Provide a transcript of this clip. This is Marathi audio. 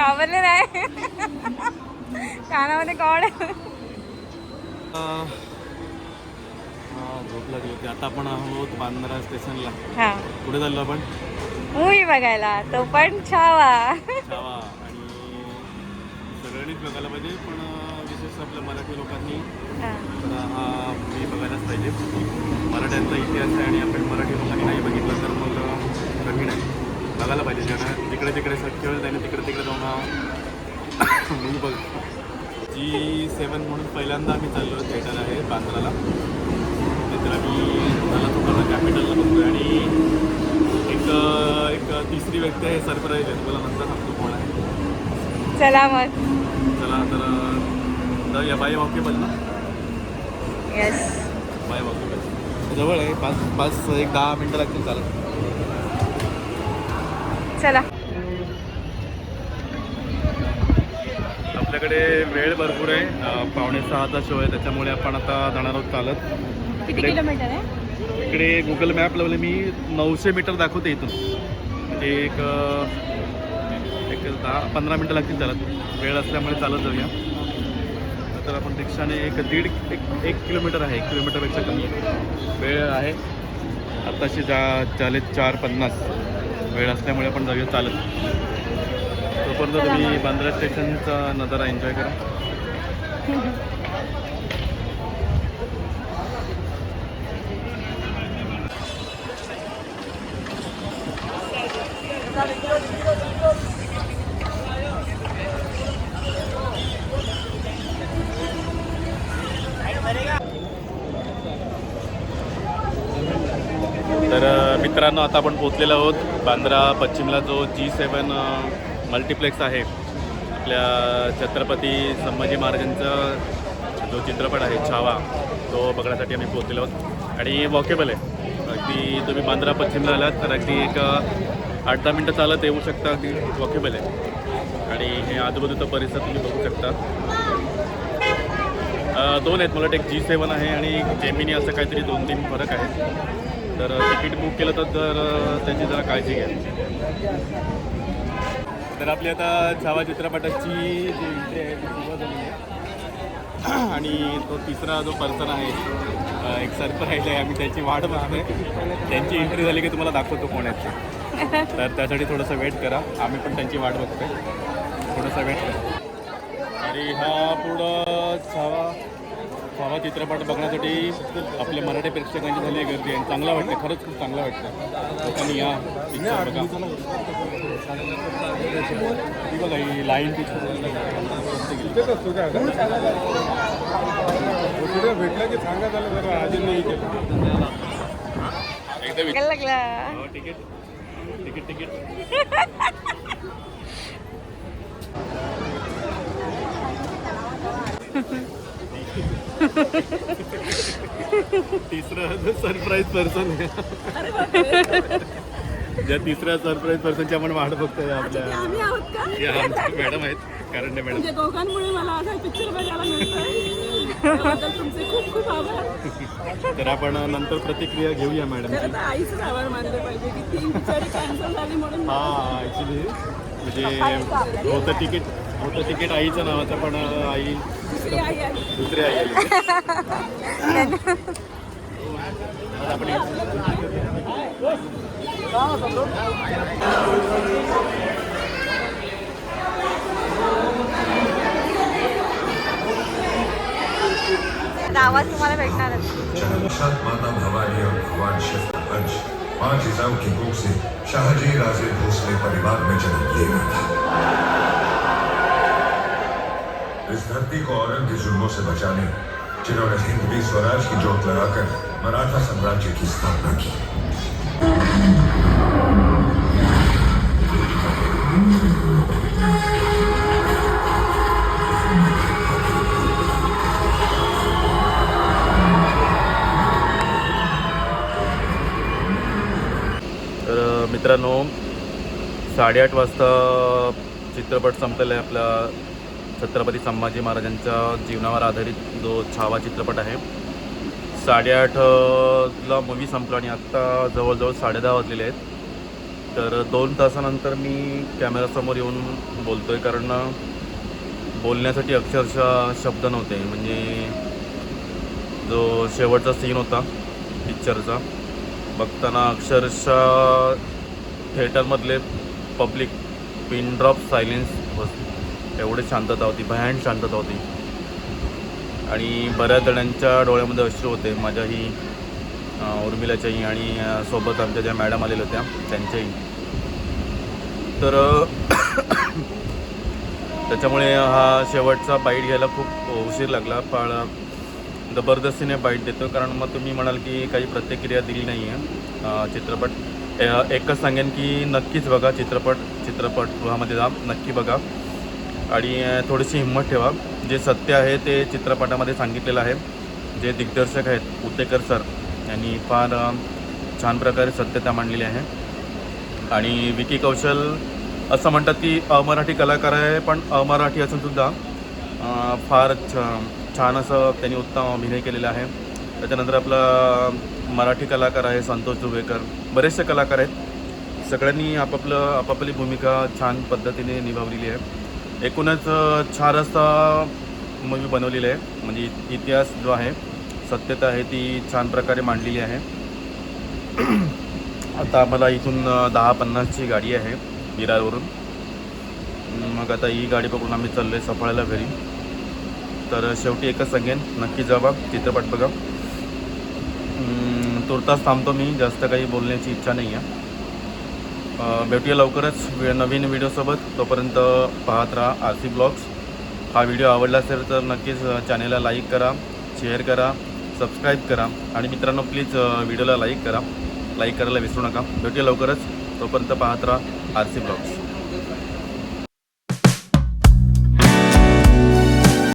घाबरले नाही. कानामध्ये कॉड हा झोप लागली होती. आता आपण आहोत बांद्रा स्टेशनला. हा. पुढे चाललो आपण? मूवी बघायला. तो पण छावा. छावा. आणि सगळ्यांनीच बघायला पाहिजे पण विशेष आपल्या मराठी लोकांनी हा. हा मूवी बघायलाच पाहिजे. मराठ्यांचा इतिहास आहे आणि आपण मराठी लोकांनी नाही बघितलं तर मग कठीण आहे. बघायला पाहिजे ज्यांना तिकडे तिकडे शक्य होईल त्याने तिकडे तिकडे जाऊन मूवी बघ. जी सेवन म्हणून पहिल्यांदा आम्ही चाललो थिएटर आहे बांद्राला. तर आम्ही मला तुम्हाला कॅपिटलला बघतोय आणि एक एक तिसरी व्यक्ती आहे सरप्राईज आहे. तुम्हाला नंतर सांगतो कोण आहे. चला मग. चला तर जाऊया बाय वॉकेबल ना? येस बाय वॉकेबल जवळ आहे पाच पाच एक दहा मिनटं लागतील चालत. चला. आपल्याकडे वेळ भरपूर आहे. पावणे सहाचा शो आहे त्याच्यामुळे आपण आता जाणार आहोत चालत. किती किलोमीटर आहे? इकडे गुगल मॅप लावले मी नऊशे मीटर दाखवते इथून. म्हणजे एक एक दहा पंधरा मिनटं लागतील चालत वेळ असल्यामुळे चालत जाऊया. तर आपण रिक्षाने एक दीड एक एक किलोमीटर आहे. एक किलोमीटरपेक्षा कमी. वेळ आहे. आत्ताशी जा चालेल चार पन्नास. वेळ असल्यामुळे आपण जाऊया चालत. तोपर्यंत तुम्ही बांद्रा स्टेशनचा नजारा एन्जॉय करा तर अ, मित्रांनो आता आपण पोचलेलो आहोत बांद्रा पश्चिमला. जो जी सेवन मल्टिप्लेक्स आहे आपल्या छत्रपती संभाजी महाराजांचा जो चित्रपट आहे छावा तो बघण्यासाठी आम्ही पोचलेलो आहोत. आणि वॉकेबल आहे. अगदी तुम्ही बांद्रा पश्चिमला आलात तर अगदी एक आठ दहा मिनटं चालत येऊ शकता अगदी वॉकेबल आहे. आणि हे आजूबाजूचा परिसर तुम्ही बघू शकता. दोन आहेत. मला वाटतं एक जी सेवन आहे आणि एक जेमिनी असं काहीतरी दोन तीन फरक आहे तर तिकीट बुक केलं तर तर त्याची जरा काळजी घ्या. तर आपली आता छावा चित्रपटाची जी एंट्री आहे ती सुरुवात झाली आहे. आणि तो तिसरा जो पर्सन आहे एक सरप्राईज आहे आम्ही त्याची वाट बघतोय त्यांची एंट्री झाली की तुम्हाला दाखवतो कोण आहेत ते. तर त्यासाठी थोडंसं वेट करा. आम्ही पण त्यांची वाट बघतोय. थोडंसं वेट करा. आणि हा पूर्ण छावा छावा चित्रपट बघण्यासाठी आपल्या मराठी प्रेक्षकांची झाली गर्दी आणि चांगला वाटतं खरंच खूप चांगलं वाटतं लोकांनी या बघा. ही बघा ही लाईन भेटलं की सांगा झालं अजून नाही केलं तिकीट तिकीट तिसरं सरप्राईज पर्सन ज्या तिसऱ्या सरप्राईज पर्सनची आपण वाट बघतोय आपल्या. आमच्या मॅडम आहेत कारण मॅडम म्हणजे दोघांमुळे मला पिक्चर बघायला मिळतोय. त्याबद्दल तुमचे खूप खूप आभार. तर आपण नंतर प्रतिक्रिया घेऊया मॅडम आभार मानले पाहिजे की ती कॅन्सल झाली म्हणून हा ॲक्च्युली म्हणजे होतं तिकीट. होतं तिकीट आईचं नावाचं पण आई दुसरी आई आवाज तुम्हाला शहनशाह माता भवानी और भगवान शिव वंश पांच इजाम की भूख से शाहजी राजे भोसले परिवार में जन्म लेना था। इस धरती को औरंग के जुल्मों से बचाने जिन्होंने हिंदवी स्वराज की जोत लगाकर मराठा साम्राज्य की स्थापना की तर मित्रांनो साडेआठ वाजता चित्रपट संपलेला आहे आपल्या छत्रपती संभाजी महाराजांच्या जीवनावर आधारित जो छावा चित्रपट आहे साडेआठला मूवी संपला आणि आत्ता जवळजवळ साडेदहा वाजलेले आहेत. तर दोन तासानंतर मी कॅमेरासमोर येऊन बोलतो आहे कारण बोलण्यासाठी अक्षरशः शब्द नव्हते. म्हणजे जो शेवटचा सीन होता पिक्चरचा बघताना अक्षरशः थिएटरमधले पब्लिक पिन ड्रॉप सायलेन्स बस एवढी शांतता होती भयान शांतता होती. आणि बऱ्याच जणांच्या डोळ्यामध्ये अश्रू होते. माझ्याही उर्मिलाच्याही आणि सोबत आमच्या ज्या मॅडम आलेल्या होत्या त्यांच्याही. तर त्याच्यामुळे हा शेवटचा बाईट घ्यायला खूप उशीर लागला. पण जबरदस्तीने बाईट देतो. कारण मग तुम्ही म्हणाल की काही प्रतिक्रिया दिली नाही आहे चित्रपट. ए- एकच सांगेन की नक्कीच बघा चित्रपट चित्रपटगृहामध्ये जा. नक्की बघा. आणि थोडीशी हिंमत ठेवा. जे सत्य आहे ते चित्रपटामध्ये सांगितलेलं आहे. जे दिग्दर्शक आहेत उतेकर सर यांनी फार छान प्रकारे सत्यता मांडलेली आहे. आणि विकी कौशल असं म्हणतात की अमराठी कलाकार आहे पण अमराठी असूनसुद्धा सुद्धा फार छ छान असं त्यांनी उत्तम अभिनय केलेला आहे. त्याच्यानंतर आपला मराठी कलाकार आहे संतोष दुबेकर. बरेचसे कलाकार आहेत. सगळ्यांनी आपापलं आपापली भूमिका छान पद्धतीने निभावलेली आहे. एकूणच चार छान असा मूवी बनवलेला आहे म्हणजे इतिहास जो आहे सत्यता आहे ती छान प्रकारे मांडलेली आहे. आता आम्हाला इथून दहा पन्नासची गाडी आहे विरारवरून. मग आता ही गाडी पकडून आम्ही चाललो आहे सफळायला घरी. तर शेवटी एकच सांगेन नक्की जावा चित्रपट बघा. तुर्तास थांबतो मी जास्त काही बोलण्याची इच्छा नाही आहे भेटूया लवकरच नवीन व्हिडिओसोबत. तोपर्यंत पाहत राहा आर सी ब्लॉग्स. हा व्हिडिओ आवडला असेल तर नक्कीच चॅनेलला लाईक करा शेअर करा सबस्क्राईब करा. आणि मित्रांनो प्लीज व्हिडिओला लाईक करा. लाईक करायला विसरू नका. भेटूया लवकरच. तोपर्यंत पाहत राहा आर सी ब्लॉग्स.